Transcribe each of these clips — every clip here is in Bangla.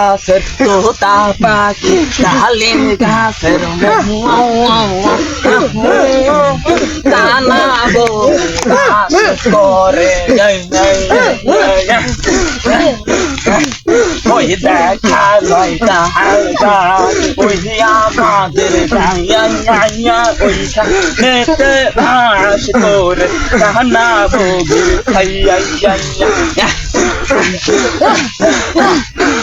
গাছের তোতা পাখি, ডালিম গাছের গাছ করে। ওই দেখা যায় তাহারা ওই আমাদের গায়া ওইখানেতে ঘাস করে। জানাব খাইয়া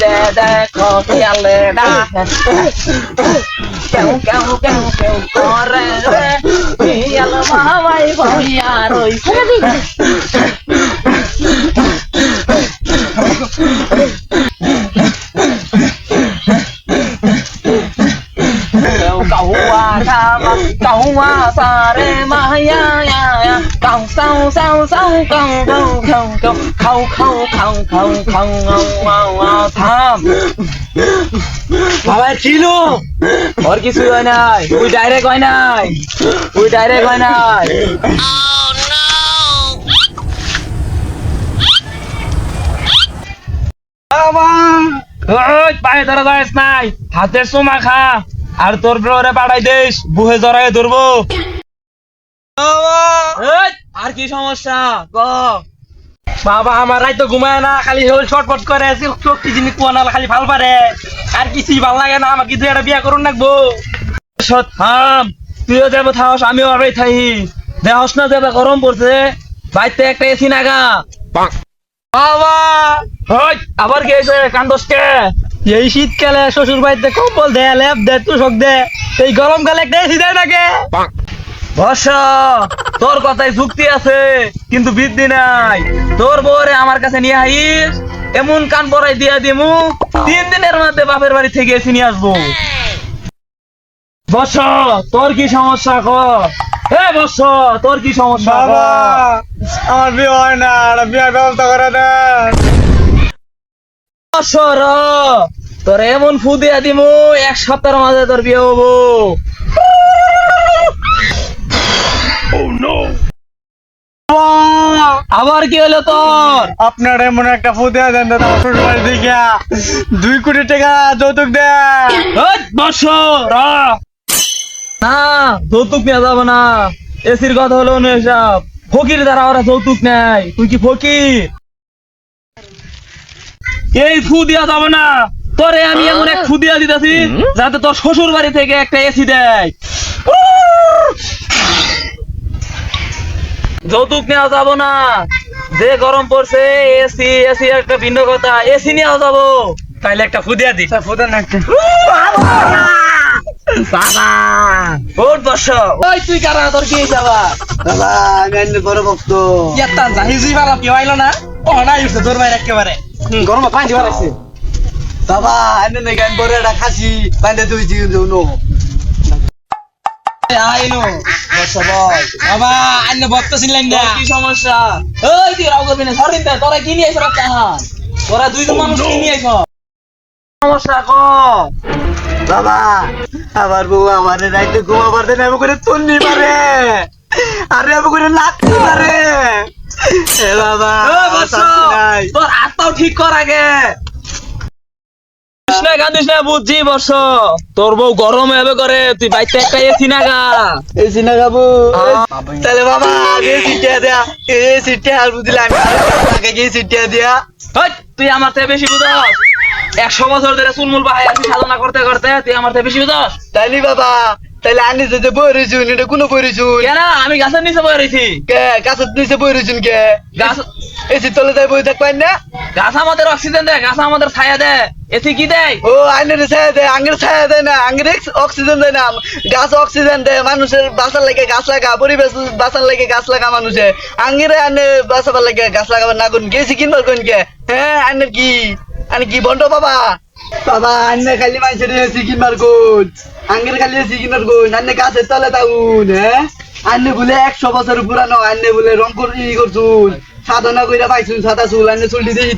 đe đe khó kia lê đa. Kéo kéo kéo kéo có rè rè. Kia là má vay vào nhà rồi. Cậu qua tha cậu qua sa re ma ya kau kau kau kau kau kau kau kau kau ngau ngau ngau থাম বাবা ছিল ওর কিছু হয় নাই তুই ডাইরেক্ট হয় নাই তুই ডাইরেক্ট হয় নাই পায়ে ধরা যাস নাই সোমা খা আর তোর পাঠাই দিস বুহে জড়াই ধরবো আর কি সমস্যা? ক বাবা আমার রাই তো ঘুমায় না খালি হল করে চোখ কি জিনিস কুয়া না খালি ভালো পারে। আর কিছুই ভালো লাগে না আমাকে দুই একটা বিয়া করুন সৎ তুইও যাব থাকস আমিও আবার থাই। দেহস না যাবে গরম পড়ছে বাইতে একটা এসি নাগা। বাবা! হই আবার কি হয়েছে কান্দসকে? এই শীতকালে শ্বশুর বাড়িতে কম্বল দে লেপ দে তুষক দে এই গরমকালে একটা এসি দেয় নাকি বর্ষ তোর কথায় যুক্তি আছে কিন্তু বৃদ্ধি নাই। তোর বউরে আমার কাছে নিয়ে আইস এমন কান পরাই দিয়া দিমু তিন দিনের মধ্যে বাপের বাড়ি থেকে এসে নিয়ে আসব। বর্ষ তোর কি সমস্যা ক? হে বর্ষ তোর কি সমস্যা? বাবা আমার বিয়ে হয় না বিয়ের ব্যবস্থা করে দেন বছর তোর এমন ফু দিয়া দিমু এক সপ্তাহের মাঝে তোর বিয়ে হব। আবার কি হলো তোর? আপনার এমন একটা ফুদিয়া দেন দাদা শ্বশুর বাড়ি দিকে দুই কোটি টাকা যৌতুক দেন বছর না যৌতুক নেওয়া যাবে না। এসির কথা হলো না এসব। ফকির দ্বারা ওরা যৌতুক নেয়। তুই কি ফকির? এই ফু দিয়া যাবে না। তোরে আমি এমন এক ফু দিয়া দিতেছি যাতে তোর শ্বশুর বাড়ি থেকে একটা এসি দেয়। যৌতুক নেওয়া যাব না। যে গরম পড়ছে এসি এসি একটা ভিন্ন কথা। এসি নেওয়া যাব। তাইলে একটা ফু দিয়া দি ফুদেন একটা। বাবা! ওর বস ওই তুই কারা? তোর কি যাবা দাদা আমি এনে বড় ভক্ত। ইয়াত্তা জাহিজি বালা কি হইল না? ও না ইউছে তোর বাইরে একেবারে গরমে পানি বাড়াইছে বাবা এনে নাকি আমি বড় একটা খাসি বাইন্দে তুই জিও নো। আইনো বাবা আন্য ভক্ত ছিলেন না কি সমস্যা? ওই তুই রাও করবি না সরিন দে তোরা কি নিয়ে আইছ রাস্তাহান তোরা দুইজন মানুষ কি নিয়ে সমস্যা ক? বাবা আমার বউ আমার রাইতে ঘুমাবার দেন আমি করে তুলনি পারে আরে আমি করে নাচতে পারে বাবা তোর আত্মাও ঠিক কর আগে। কৃষ্ণা কান্দিস না বুঝছি বর্ষ তোর বউ গরম হবে করে তুই বাইতে একটা এসি নাগা। এই সিনা খাব হ্যাঁ। তাহলে বাবা আগে সিটিয়া দেয়া। এ সিটিয়া আর আগে গিয়ে সিটিয়া দিয়া। তুই আমার থেকে বেশি বুঝাস। একশো বছর ধরে চুলমুল বাহাই আছি সাধনা করতে করতে তুই আমার থেকে বেশি বুঝাস। তাইলি বাবা তাইলে আনি যে বই রইছুন এটা কোনো বই রইছুন কেন? আমি গাছের নিচে রয়েছি। কে? গাছের নিচে বই রইছুন কে? গাছ এসি তলে যাই বই থাকবেন না? গাছ আমাদের অক্সিজেন দেয় গাছ আমাদের ছায়া দেয়। এসি কি দেয়? ও আইনের ছায়া দেয় আঙ্গের ছায়া দেয় না আঙ্গের অক্সিজেন দেয় না। গাছ অক্সিজেন দেয় মানুষের বাঁচার লাগে গাছ লাগা পরিবেশ বাঁচার লাগে গাছ লাগা মানুষে আঙ্গের আনে বাঁচাবার লাগে গাছ লাগাবার না কোন গেছি কিনবার কোন কে? হ্যাঁ আনের কি? আনে কি? বন্ধ বাবা? বাবা আন্নে খালি মানুষের এসি কিনবার কোন আঙ্গের খালি এসি কিনবার কোন আন্নে গাছের তলে তাউন হ্যাঁ আন্নে বলে একশো বছর পুরানো আন্নে বলে রং করে ই করছুন। সাধনা কইরা পাইছুন সাদা চুল আনে চুল দিত এই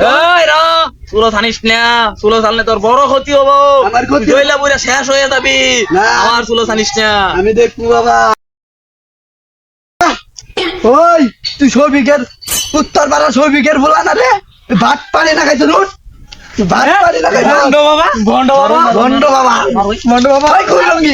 র চুলো ছানিস না। চুলো ছানলে তোর বড় ক্ষতি হব। আমার ক্ষতি- জইলা পুরা শেষ হয়ে যাবি। না। আমার চুলো ছানিস না। আমি দেখব বাবা। ওই তুই সৌভিকের উত্তর পাড়া সৌভিকের বলা না রে? ভাত পারি না খাইছো নুট ভণ্ড বাবা? ভণ্ড বাবা? ভণ্ড বাবা? ভণ্ড বাবা? ওই